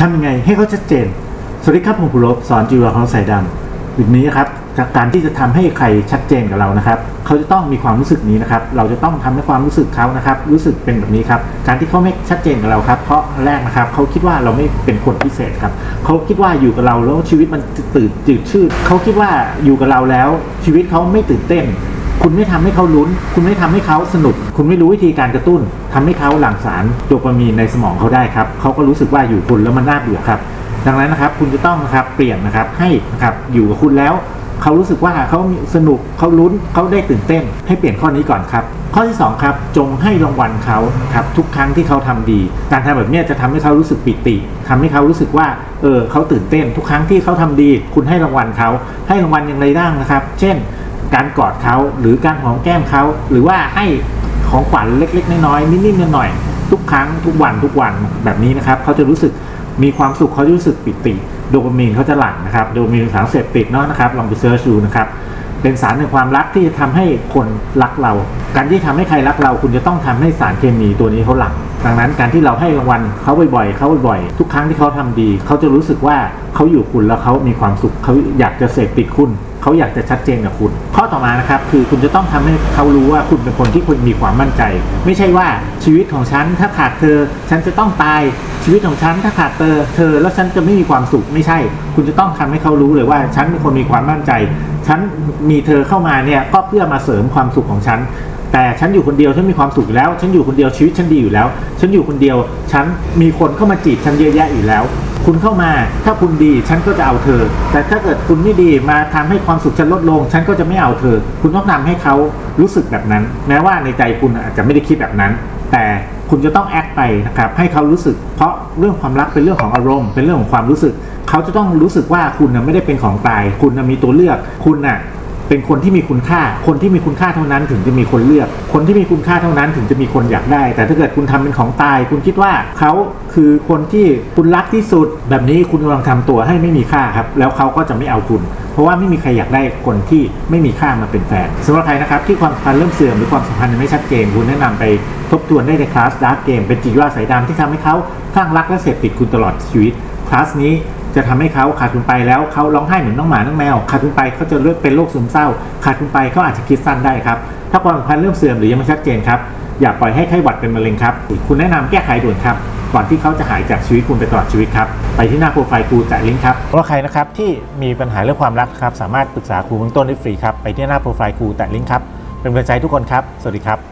ทำยังไงให้เขาชัดเจน สวัสดีครับผมภูรบสอนจีวรของสายดำวันนี้นะครับจากการที่จะทำให้ใครชัดเจนกับเรานะครับ เขาจะต้องมีความรู้สึกนี้นะครับ เราจะต้องทำให้ความรู้สึกเขานะครับ รู้สึกเป็นแบบนี้ครับ การที่เขาไม่ชัดเจนกับเราครับ เพราะแรกนะครับ เขาคิดว่าเราไม่เป็นคนพิเศษครับ เขาคิดว่าอยู่กับเราแล้วชีวิตมันตื่นจืดชืดเขาคิดว่าอยู่กับเราแล้ว ชีวิตเขาไม่ตื่นเต้น คุณไม่ทำให้เขาลุ้น คุณไม่ทำให้เขาสนุก คุณไม่รู้วิธีการกระตุ้นทำให้เขาหลั่งสารโดปามีนในสมองเขาได้ครับเขาก็รู้สึกว่าอยู่คุณแล้วมันน่าเบื่อครับ ดังนั้นนะครับคุณจะต้องนะครับเปลี่ยนนะครับให้นะครับอยู่กับคุณแล้วเขารู้สึกว่าเขาสนุกเขาลุ้นเขาได้ตื่นเต้น ให้เปลี่ยนข้อนี้ก่อนครับ ข้อที่สองครับจงให้รางวัลเขาครับทุกครั้งที่เขาทำดี การทำแบบนี้จะทำให้เขารู้สึกปิติทำให้เขารู้สึกว่าเออเขาตื่นเต้น ทุกครั้งที่เขาทำดี คุณให้รางวัลเขาให้รางวัลอย่างไรบ้างนะครับ เช่น การกอดเขาหรือการหอมแก้มเขาหรือว่าให้ของขวัญเล็ก ๆ น้อยๆนิดๆหน่อยๆทุกครั้งทุกวันทุกวันแบบนี้นะครับเขาจะรู้สึกมีความสุขเขาจะรู้สึกปิติโดปามีนเขาจะหลั่งนะครับโดปามีนเป็นสารเสพติดเนาะนะครับลองไปเซิร์ชดูนะครับเป็นสารในความรักที่จะทำให้คนรักเรา การที่ทำให้ใครรักเรา คุณจะต้องทำให้สารเคมีตัวนี้เขาหลั่ง ดังนั้นการที่เราให้รางวัลเขาบ่อยๆเขาบ่อยๆ ทุกครั้งที่เขาทำดี เขาจะรู้สึกว่าเขาอยู่คุณแล้วเขามีความสุขเขาอยากจะเสพติดคุณเขาอยากจะชัดเจนกับคุณ ข้อต่อมานะครับคือคุณจะต้องทำให้เขารู้ว่าคุณเป็นคนที่คุณมีความมั่นใจ ไม่ใช่ว่าชีวิตของฉันถ้าขาดเธอ ฉันจะต้องตายชีวิตของฉันถ้าขาดเธอเธอ แล้วฉันจะไม่มีความสุขไม่ใช่ คุณจะต้องทำให้เขารู้เลยว่า ฉันเป็นคนมีความมั่นใจ ฉันมีเธอเข้ามาเนี่ยก็เพื่อมาเสริมความสุขของฉัน แต่ฉันอยู่คนเดียวฉันมีความสุขอยู่แล้ว ฉันอยู่คนเดียวชีวิตฉันดีอยู่แล้ว ฉันอยู่คนเดียว ฉันมีคนเข้ามาจีบฉันเยอะแยะอยู่แล้ว คุณเข้ามาถ้าคุณดีฉันก็จะเอาเธอ แต่ถ้าเกิดคุณไม่ดีมาทำให้ความสุขฉันลดลง ฉันก็จะไม่เอาเธอ คุณต้องทำให้เขารู้สึกแบบนั้น แม้ว่าในใจคุณอาจจะไม่ได้คิดแบบนั้น แต่คุณจะต้องแอคไปนะครับให้เขารู้สึก เพราะเรื่องความรักเป็นเรื่องของอารมณ์ เป็นเรื่องของความรู้สึก เขาจะต้องรู้สึกว่าคุณนะไม่ได้เป็นของตาย คุณนะมีตัวเลือก คุณน่ะ เป็นคนที่มีคุณค่า คนที่มีคุณค่าเท่านั้นถึงจะมีคนเลือก คนที่มีคุณค่าเท่านั้นถึงจะมีคนอยากได้ แต่ถ้าเกิดคุณทำเป็นของตาย คุณคิดว่าเขาคือคนที่คุณรักที่สุด แบบนี้คุณกำลังทำตัวให้ไม่มีค่าครับ แล้วเขาก็จะไม่เอาคุณ เพราะว่าไม่มีใครอยากได้คนที่ไม่มีค่ามาเป็นแฟนสำหรับใครนะครับที่ความสัมพันธ์เริ่มเสื่อมหรือความสัมพันธ์ยังไม่ชัดเจนคุณแนะนำไปทบทวนได้ในคลาสดาร์กเกมเป็นจิตวิทยาสายดำที่ทำให้เขาคลั่งรักและเสพติดคุณตลอดชีวิตคลาสนี้ จะทำให้เขาขาดคุณไปแล้วเขาร้องไห้เหมือนน้องหมาน้องแมวขาดคุณไปเขาจะเลือกเป็นโรคซึมเศร้า ขาดคุณไปเขาอาจจะคิดสั้นได้ครับถ้าความสัมพันธ์เริ่มเสื่อมหรือยังไม่ชัดเจนครับอย่าปล่อยให้ไข้หวัดเป็นมะเร็งครับคุณแนะนำแก้ไขด่วนครับก่อนที่เขาจะหายจากชีวิตคุณไปตลอดชีวิตครับ ไปที่หน้าโปรไฟล์ครูแตะลิงก์ครับว่าใครนะครับที่มีปัญหาเรื่องความรักครับ สามารถปรึกษาครูเบื้องต้นได้ฟรีครับ ไปที่หน้าโปรไฟล์ครูแตะลิงก์ครับ เป็นกำลังใจทุกคนครับ สวัสดีครับ